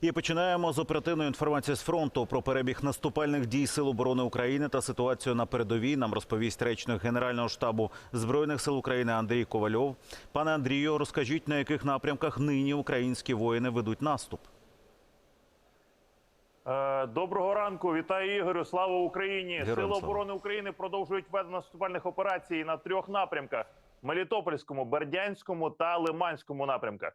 І починаємо з оперативної інформації з фронту про перебіг наступальних дій Сил оборони України та ситуацію на передовій. Нам розповість речник Генерального штабу збройних сил України Андрій Ковальов. Пане Андрію, розкажіть на яких напрямках нині українські воїни ведуть наступ. Е, Доброго ранку, вітаю Ігорю. Слава Україні! Героям Сили слава. оборони України продовжують ведення наступальних операцій на трьох напрямках: Мелітопольському, Бердянському та Лиманському напрямках.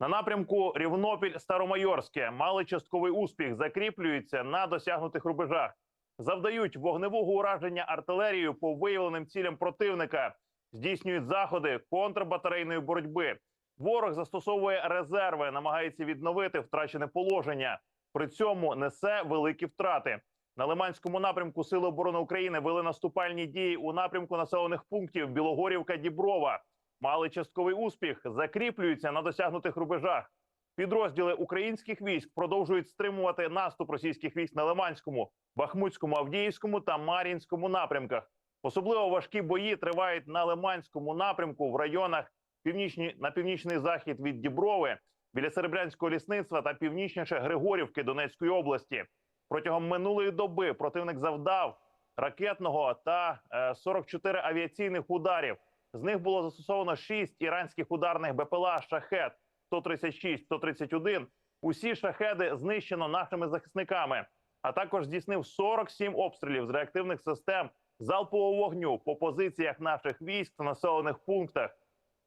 На напрямку Рівнопіль Старомайорське мали частковий успіх, закріплюються на досягнутих рубежах, завдають вогневого ураження артилерією по виявленим цілям противника, здійснюють заходи контрбатарейної боротьби. Ворог застосовує резерви, намагається відновити втрачене положення. При цьому несе великі втрати. На Лиманському напрямку Сили оборони України вели наступальні дії у напрямку населених пунктів Білогорівка Діброва. Мали частковий успіх, закріплюються на досягнутих рубежах. Підрозділи українських військ продовжують стримувати наступ російських військ на Лиманському, Бахмутському, Авдіївському та Мар'їнському напрямках. Особливо важкі бої тривають на Лиманському напрямку в районах північні на північний захід від Діброви, біля Серебрянського лісництва та північніше Григорівки Донецької області. Протягом минулої доби противник завдав ракетного та е, 44 авіаційних ударів. З них було застосовано 6 іранських ударних БПЛА «Шахет» 136, 131. Усі шахеди знищено нашими захисниками, а також здійснив 47 обстрілів з реактивних систем залпового вогню по позиціях наших військ та населених пунктах.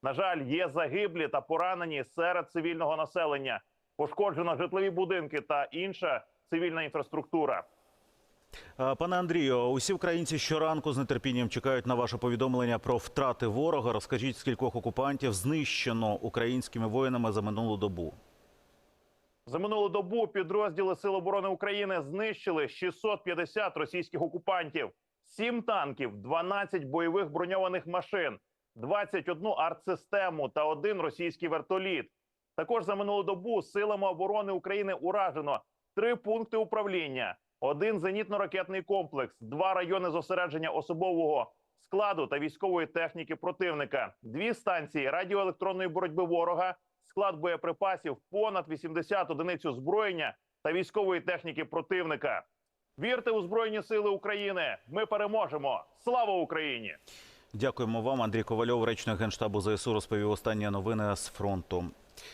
На жаль, є загиблі та поранені серед цивільного населення. Пошкоджено житлові будинки та інша цивільна інфраструктура. Е, Пане Андрію, усі українці щоранку з нетерпінням чекають на ваше повідомлення про втрати ворога. Розкажіть, скількох окупантів знищено українськими воїнами за минулу добу. За минулу добу підрозділи Сил оборони України знищили 650 російських окупантів, 7 танків, 12 бойових броньованих машин, 21 артсистему та один російський вертоліт. Також за минулу добу силами оборони України уражено три пункти управління, один зенітно-ракетний комплекс, два райони зосередження особового складу та військової техніки противника, дві станції радіоелектронної боротьби ворога, склад боєприпасів, понад 80 одиниць озброєння та військової техніки противника. Вірте у збройні сили України! Ми переможемо! Слава Україні! Дякуємо вам. Андрій Ковальов, речник генштабу ЗСУ, розповів останні новини з фронту.